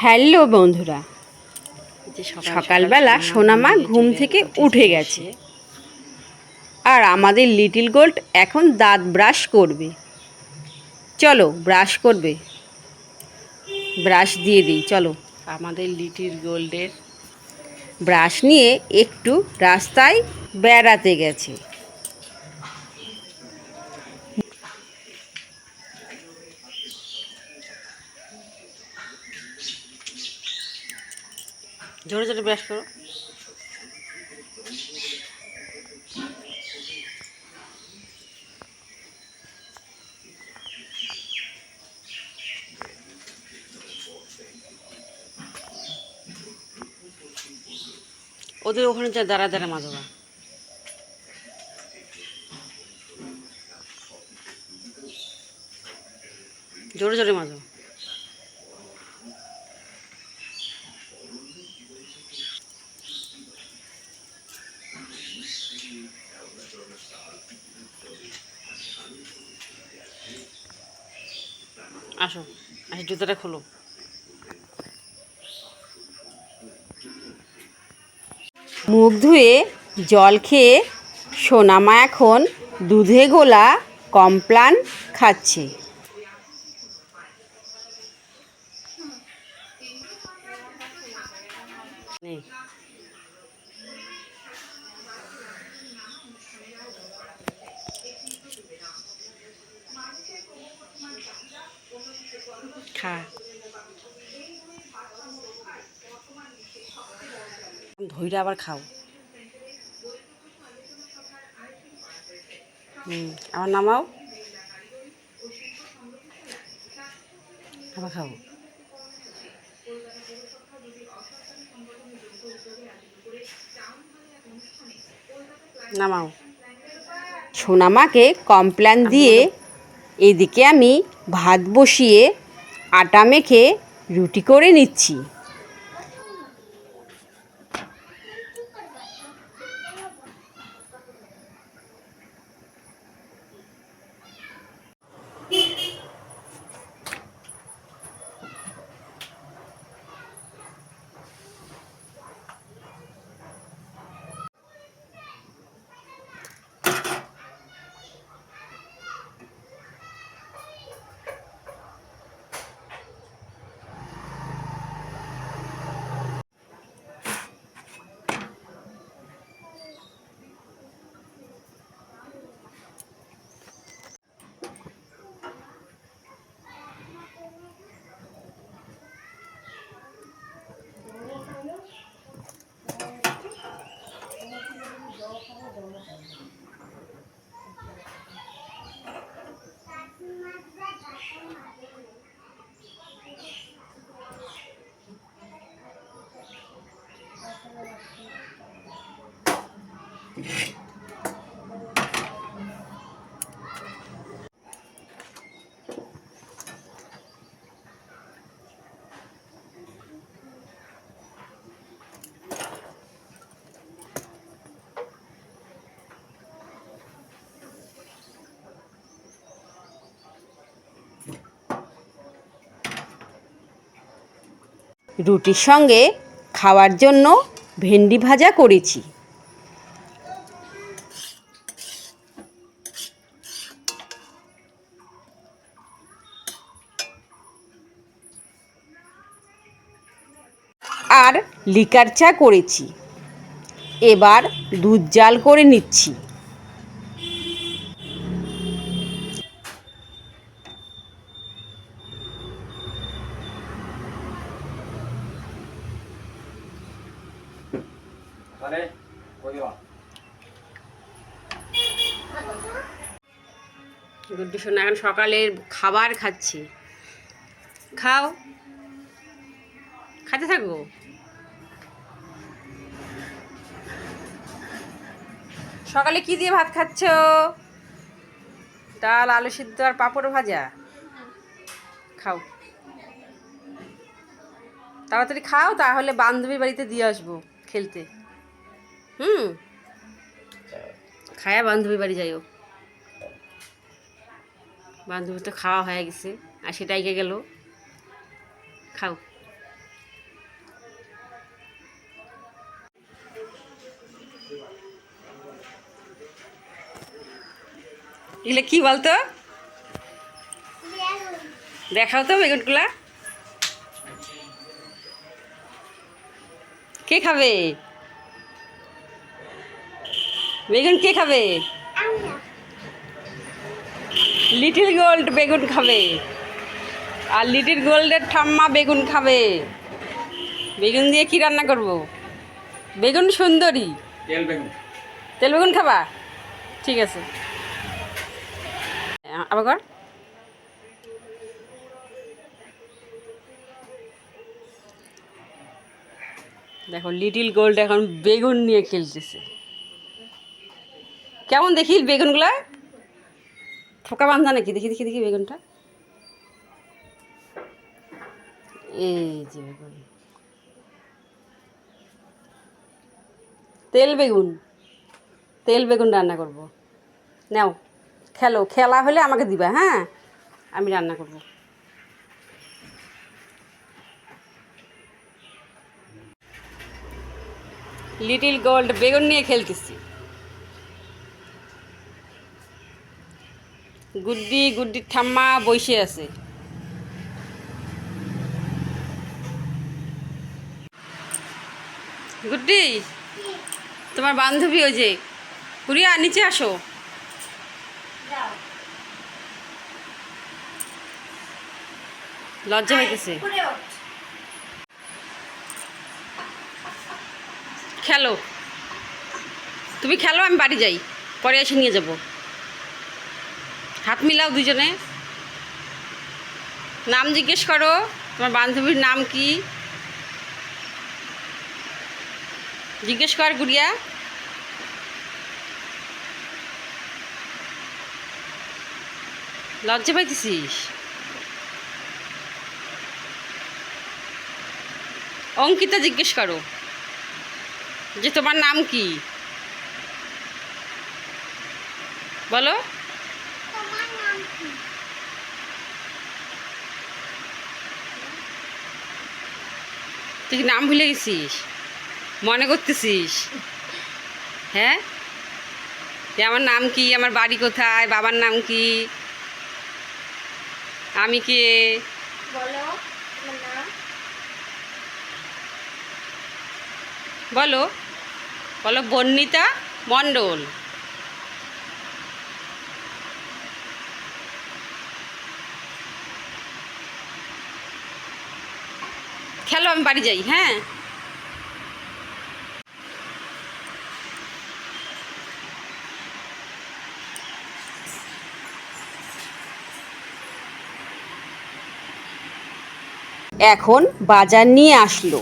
Hello বন্ধুরা সকালবেলা সোনামা ঘুম থেকে উঠে গেছে। আর আমাদের লিটিল গোল্ড এখন দাঁত ব্রাশ করবে। চলো ব্রাশ করবে। ব্রাশ দিয়ে দিই চলো। আমাদের লিটিল গোল্ডের ব্রাশ নিয়ে একটু রাস্তায় বেড়াতে গেছে। জোরে জোরে ব্রাশ করো। ওদের ওখানে যা দাঁড়া দাঁড়া মাঝবা জোরে জোরে মাজো আসো আসো জুতোটা খোলো। মুখ ধুয়ে জল খেয়ে সোনামা এখন দুধে গোলা কমপ্লান খাচ্ছে। নেই। খা ধইরা আবার খাও। হুম আবার নামাও। আবার খাও। নামাও। সোনামাকে কমপ্ল্যান দিয়ে এদিকে আমি ভাত বসিয়ে আটা মেখে রুটি করে নিচ্ছি। রুটির সঙ্গে খাওয়ার জন্য ভেন্ডি ভাজা করেছি। আর লিকার চা করেছি। এবার দুধ জাল করে নিচ্ছি। সকালের খাবার খাচ্ছি। খাও। খাতে থাকো। সকালে কি দিয়ে ভাত খাচ্ছ? ডাল, আলু সিদ্ধ আর পাঁপড় ভাজা? খাও। তাড়াতাড়ি খাও, তাহলে বান্ধবীর বাড়িতে দিয়ে আসব খেলতে। হুম। খায়া বান্ধবীর বাড়ি যাইও। বান্ধবী তো খাওয়া হয়ে গেছে, আর সেটাই গেল। খাও। এগুলো কি বলতো? দেখাও তো বেগুনগুলা। কে খাবে? বেগুন কে খাবে? লিটিল গোল্ড বেগুন খাবে। আর লিটিল গোল্ডের ঠাম্মা বেগুন খাবে। বেগুন দিয়ে কি রান্না করব? বেগুন সুন্দরী। তেল বেগুন। তেল বেগুন খাবা? ঠিক আছে। আবার দেখো লিটিল গোল্ড এখন বেগুন নিয়ে খেলতেছে। কেমন দেখি বেগুনগুলা? থোকা বান্ধা নাকি? দেখি দেখি দেখি বেগুনটা। এই যে বেগুন। তেল বেগুন। তেল বেগুন রান্না করব। নাও, খেলো। খেলা হলে আমাকে দিবা হ্যাঁ? আমি রান্না করব। লিটিল গোল্ড বেগুন নিয়ে খেলতেছি। গুড্ডি গুড্ডি ঠাম্মা বসে আছে। গুড্ডি, তোমার বান্ধবী ওই যে কুরিয়া নিচে আসো। লজ্জা হইতেছে। খেলো। তুমি খেলো, আমি বাড়ি যাই, পরে এসে নিয়ে যাব। হাত মিলাও দুজনে। নাম জিজ্ঞেস করো, তোমার বান্ধবীর নাম কি? জিজ্ঞেস কর গুড়িয়া। লজ্জা পাইতেছিস? অঙ্কিতা জিজ্ঞেস করো, যে তোমার নাম কি? বলো। তুই নাম ভুলে গেছিস? মনে করতেছিস? হ্যাঁ? যে আমার নাম কি? আমার বাড়ি কোথায়? বাবার নাম কি? আমি কে? বলো। বলো বর্ণিতা মণ্ডল। খেলো, আমি বাড়ি যাই হ্যাঁ? এখন বাজার নিয়ে আসলো।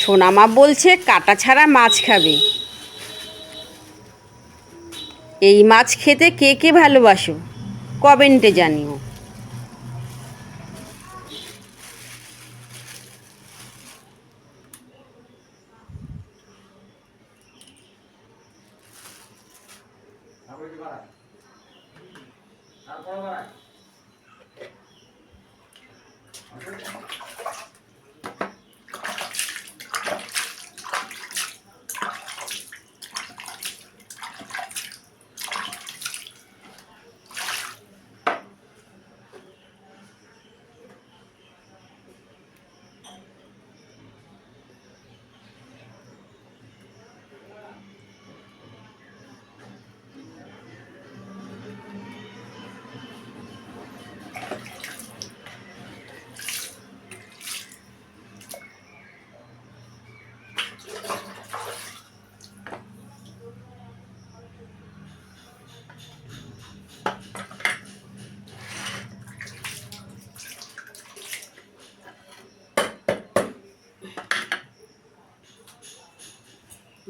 সোনামা বলছে, কাটা ছাড়া মাছ খাবে। এই মাছ খেতে কে কে ভালোবাসো? কমেন্টে জানিও। তারপরে বাড়ায়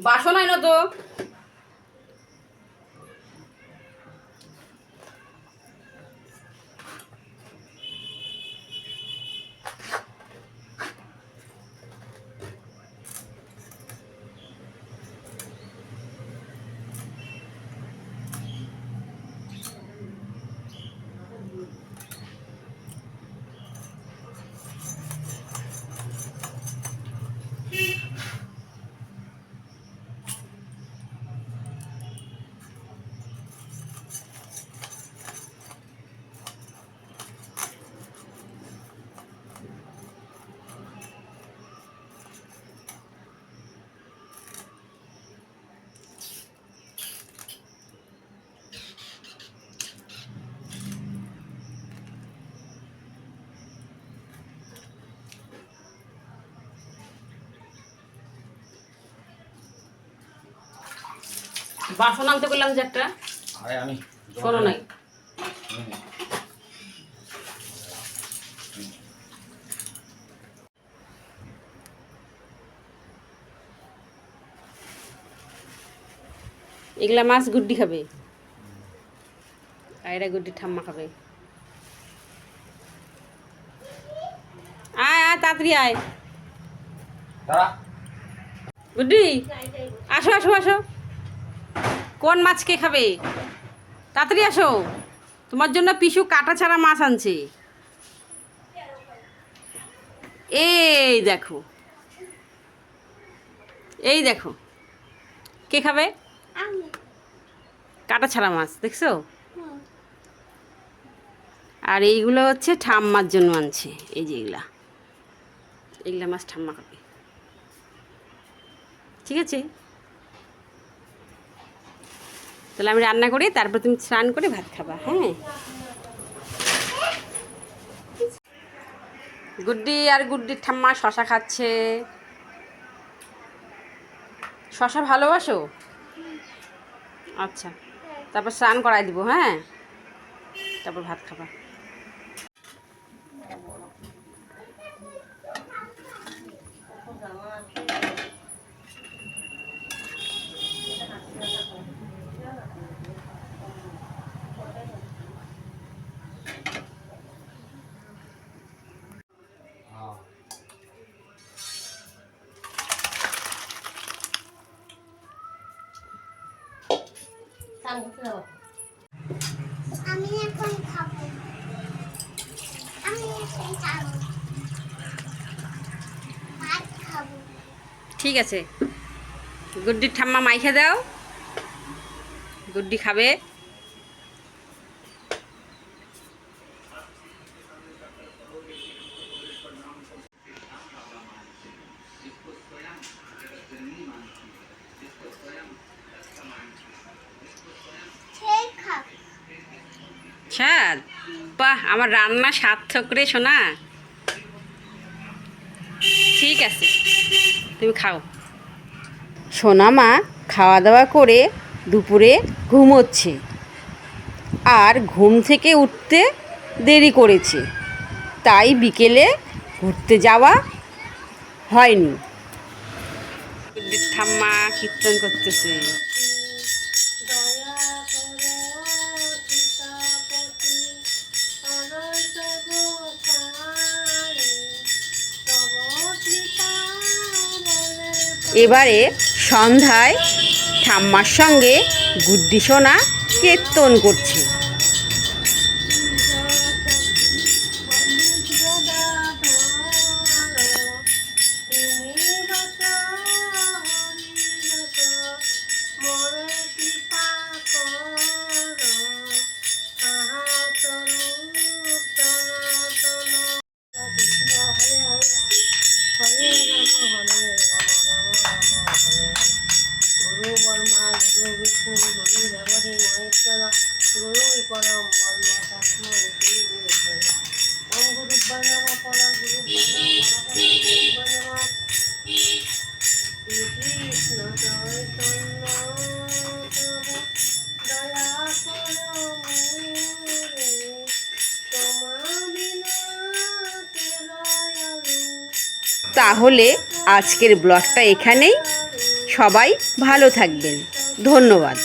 বাসন আইনো তো। বাসন আনতে করলাম যে একটা। আরে আমি শোনো নাই। এগুলা মাছ গুড্ডি খাবে। আর এটা গুড্ডি ঠাম্মা খাবে। আয় আয় তাড়াতাড়ি আয়। গুড্ডি আসো আসো আসো। কোন মাছ কে খাবে? তাড়াতাড়ি আসো। তোমার জন্য পিসু কাটা ছাড়া মাছ আনছে। এই দেখো। এই দেখো। কে খাবে? কাটা ছাড়া মাছ দেখছ? আর এইগুলো হচ্ছে ঠাম্মার জন্য আনছে। এই যে এগুলা। এগুলা মাছ ঠাম্মা খাবে। ঠিক আছে? তাহলে আমি রান্না করি, তারপর তুমি স্নান করে ভাত খাবা হ্যাঁ? গুড্ডি আর গুড্ডির ঠাম্মা শশা খাচ্ছে। শশা ভালোবাসো? আচ্ছা তারপর স্নান করাই দিব হ্যাঁ? তারপর ভাত খাবা। আমি এখন খাব। আমি এখন খাব। ভাত খাব। ঠিক আছে। গুড্ডির ঠাম্মা মাইখে দাও। গুড্ডি খাবে। স্বাদ বাহ আমার রান্না সার্থক রে শোনা ঠিক আছে তুমি খাও। সোনা মা খাওয়া দাওয়া করে দুপুরে ঘুমোচ্ছে। আর ঘুম থেকে উঠতে দেরি করেছে। তাই বিকেলে ঘুরতে যাওয়া হয়নি। ঠাম্মা কীর্তন করতেছে। এবারে সন্ধ্যায় ঠাম্মার সঙ্গে গুড্ডি সোনা কীর্তন করছে। তাহলে আজকের ব্লগটা এখানেই। সবাই ভালো থাকবেন। ধন্যবাদ।